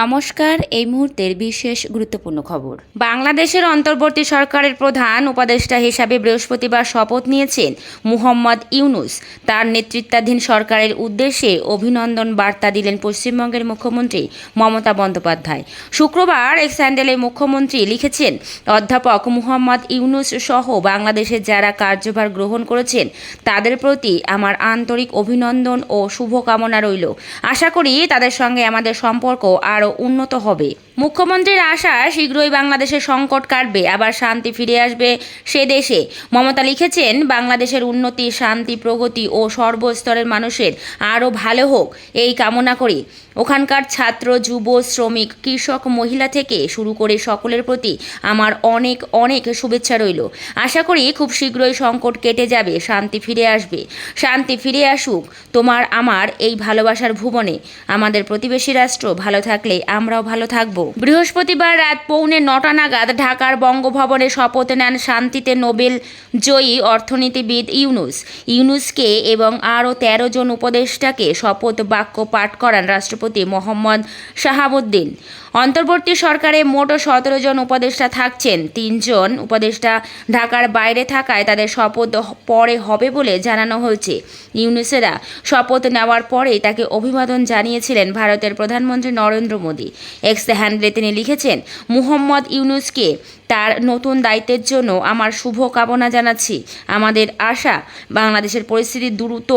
নমস্কার, এই মুহূর্তের বিশেষ গুরুত্বপূর্ণ খবর। বাংলাদেশের অন্তর্বর্তী সরকারের প্রধান উপদেষ্টা হিসাবে বৃহস্পতিবার শপথ নিয়েছেন মুহম্মদ ইউনুস। তার নেতৃত্বাধীন সরকারের উদ্দেশ্যে অভিনন্দন বার্তা দিলেন পশ্চিমবঙ্গের মুখ্যমন্ত্রী মমতা বন্দ্যোপাধ্যায়। শুক্রবার এক স্যান্ডেলে মুখ্যমন্ত্রী লিখেছেন, অধ্যাপক মুহম্মদ ইউনুস সহ বাংলাদেশের যারা কার্যভার গ্রহণ করেছেন, তাদের প্রতি আমার আন্তরিক অভিনন্দন ও শুভকামনা রইল। আশা করি তাদের সঙ্গে আমাদের সম্পর্ক আরও উন্নত হবে। মুখ্যমন্ত্রীর আশা, শীঘ্রই বাংলাদেশের সংকট কাটবে, আবার শান্তি ফিরে আসবে সে দেশে। মমতা লিখেছেন, বাংলাদেশের উন্নতি, শান্তি, প্রগতি ও সর্বস্তরের মানুষের আরও ভালো হোক, এই কামনা করি। ওখানকার ছাত্র, যুব, শ্রমিক, কৃষক, মহিলা থেকে শুরু করে সকলের প্রতি আমার অনেক অনেক শুভেচ্ছা রইল। আশা করি খুব শীঘ্রই সংকট কেটে যাবে, শান্তি ফিরে আসবে। শান্তি ফিরে আসুক, তোমার, আমার এই ভালোবাসার ভুবনে। আমাদের প্রতিবেশী রাষ্ট্র, ভালো থাকলে আমরাও ভালো থাকব। বৃহস্পতিবার রাত পৌনে নটা নাগাদ ঢাকার বঙ্গভবনে শপথ নেন শান্তিতে নোবেল জয়ী অর্থনীতিবিদ ইউনুস। ইউনুসকে এবং আরও তেরো জন উপদেষ্টাকে শপথ বাক্য পাঠ করান রাষ্ট্রপতি মোহাম্মদ শাহাবুদ্দিন। অন্তর্বর্তী সরকারে মোট সতেরো জন উপদেষ্টা থাকছেন। তিনজন উপদেষ্টা ঢাকার বাইরে থাকায় তাদের শপথ পরে হবে বলে জানানো হয়েছে। ইউনুসেরা শপথ নেওয়ার পরেই তাকে অভিবাদন জানিয়েছিলেন ভারতের প্রধানমন্ত্রী নরেন্দ্র মোদী। এক্স হ্যান্ডলে তিনি লিখেছেন, মুহম্মদ ইউনুসকে তার নতুন দায়িত্বের জন্য আমার শুভ কামনা জানাচ্ছি। আমাদের আশা বাংলাদেশের পরিস্থিতি দ্রুত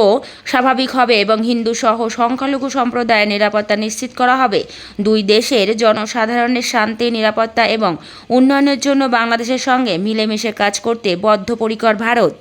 স্বাভাবিক হবে এবং হিন্দু সহ সংখ্যালঘু সম্প্রদায়ের নিরাপত্তা নিশ্চিত করা হবে। দুই দেশের জনসাধারণের শান্তি, নিরাপত্তা এবং উন্নয়নের জন্য বাংলাদেশের সঙ্গে মিলেমিশে কাজ করতে বদ্ধপরিকর ভারত।